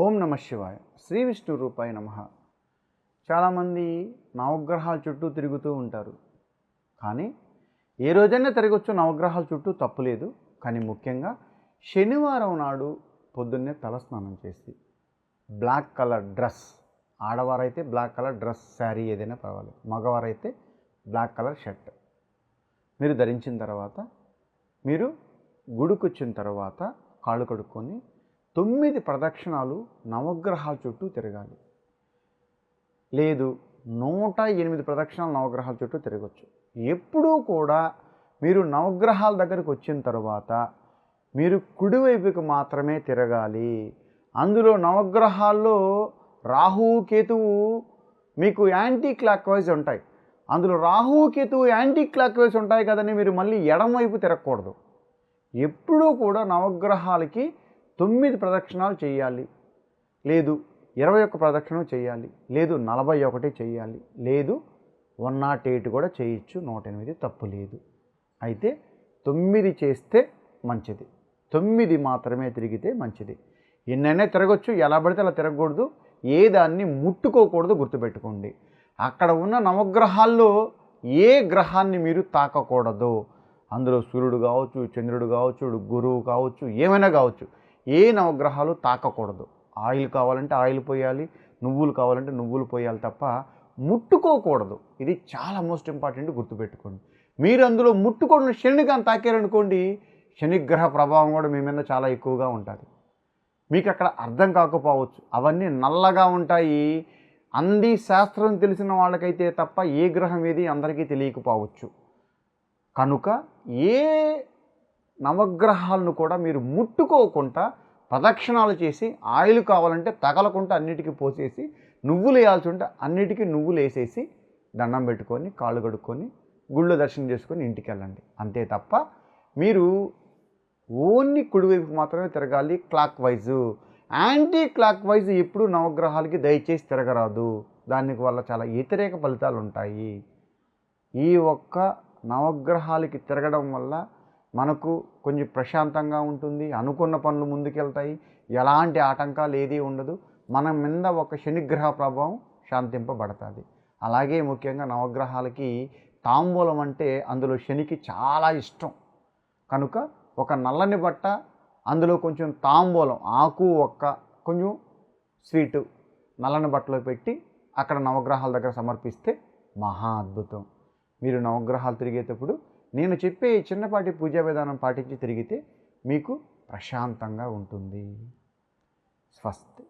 ఓం శివాయ. శ్రీ విష్ణు రూపాయ నమ. చాలామంది నవగ్రహాల చుట్టూ తిరుగుతూ ఉంటారు. కానీ ఏ రోజైనా తిరగచ్చు నవగ్రహాల చుట్టూ తప్పులేదు కానీ ముఖ్యంగా శనివారం నాడు పొద్దున్నే తలస్నానం చేసి బ్లాక్ కలర్ డ్రెస్ ఆడవారైతే బ్లాక్ కలర్ డ్రెస్ శారీ ఏదైనా పర్వాలేదు. మగవారైతే బ్లాక్ కలర్ షర్ట్. మీరు ధరించిన తర్వాత మీరు గుడికొచ్చిన తర్వాత కాళ్ళు కడుక్కొని తొమ్మిది ప్రదక్షిణాలు నవగ్రహాల చుట్టూ తిరగాలి. లేదు నూట ఎనిమిది ప్రదక్షిణాలు నవగ్రహాల చుట్టూ తిరగచ్చు. ఎప్పుడూ కూడా మీరు నవగ్రహాల దగ్గరికి వచ్చిన తర్వాత మీరు కుడివైపుకి మాత్రమే తిరగాలి. అందులో నవగ్రహాల్లో రాహువు కేతువు మీకు యాంటీ క్లాక్ వైజ్ ఉంటాయి. అందులో రాహువు కేతువు యాంటీ క్లాక్ వైజ్ ఉంటాయి కదని మీరు మళ్ళీ ఎడమవైపు తిరగకూడదు. ఎప్పుడూ కూడా నవగ్రహాలకి తొమ్మిది ప్రదక్షిణాలు చేయాలి. లేదు ఇరవై ఒక్క ప్రదక్షిణం చేయాలి. లేదు నలభై ఒకటి చేయాలి. లేదు వన్ నాట్ ఎయిట్ కూడా చేయొచ్చు. నూట ఎనిమిది తప్పు లేదు. అయితే తొమ్మిది చేస్తే మంచిది. తొమ్మిది మాత్రమే తిరిగితే మంచిది. ఎన్నైనా తిరగొచ్చు. ఎలా పడితే అలా తిరగకూడదు. ఏ దాన్ని ముట్టుకోకూడదు గుర్తుపెట్టుకోండి. అక్కడ ఉన్న నవగ్రహాల్లో ఏ గ్రహాన్ని మీరు తాకకూడదు. అందులో సూర్యుడు కావచ్చు చంద్రుడు కావచ్చు గురువు కావచ్చు ఏమైనా కావచ్చు. ఏ నవగ్రహాలు తాకకూడదు. ఆయిల్ కావాలంటే ఆయిల్ పోయాలి నువ్వులు కావాలంటే నువ్వులు పోయాలి తప్ప ముట్టుకోకూడదు. ఇది చాలా మోస్ట్ ఇంపార్టెంట్ గుర్తుపెట్టుకోండి. మీరు అందులో ముట్టుకోండి శనిని కానీ తాకారనుకోండి శనిగ్రహ ప్రభావం కూడా మీ మీద చాలా ఎక్కువగా ఉంటుంది. మీకు అక్కడ అర్థం కాకపోవచ్చు. అవన్నీ నల్లగా ఉంటాయి. అంది శాస్త్రం తెలిసిన వాళ్ళకైతే తప్ప ఏ గ్రహం ఏది అందరికీ తెలియకపోవచ్చు. కనుక ఏ నవగ్రహాలను కూడా మీరు ముట్టుకోకుండా ప్రదక్షిణాలు చేసి ఆయిల్ కావాలంటే తగలకుండా అన్నిటికీ పోసేసి నువ్వులు వేయాల్సి ఉంటే అన్నిటికీ నువ్వులు వేసేసి దండం పెట్టుకొని కాళ్ళు కడుక్కొని గుళ్ళో దర్శనం చేసుకొని ఇంటికి వెళ్ళండి. అంతే తప్ప మీరు ఓన్లీ కుడివైపు మాత్రమే తిరగాలి clockwise anti clock wise ఎప్పుడు నవగ్రహాలకి దయచేసి తిరగరాదు. దానికి వల్ల చాలా వ్యతిరేక ఫలితాలు ఉంటాయి. ఈ ఒక్క నవగ్రహాలకి తిరగడం వల్ల మనకు కొంచెం ప్రశాంతంగా ఉంటుంది. అనుకున్న పనులు ముందుకెళ్తాయి. ఎలాంటి ఆటంకాలు ఏది ఉండదు. మన మీద ఒక శనిగ్రహ ప్రభావం శాంతింపబడుతుంది. అలాగే ముఖ్యంగా నవగ్రహాలకి తాంబూలం అంటే అందులో శనికి చాలా ఇష్టం. కనుక ఒక నల్లని బట్ట అందులో కొంచెం తాంబూలం ఆకు ఒక్క కొంచెం స్వీటు నల్లని బట్టలో పెట్టి అక్కడ నవగ్రహాల దగ్గర సమర్పిస్తే మహా అద్భుతం. మీరు నవగ్రహాలు తిరిగేటప్పుడు నేను చెప్పే చిన్నపాటి పూజా విధానం పాటించి తిరిగితే మీకు ప్రశాంతంగా ఉంటుంది. స్వస్తి.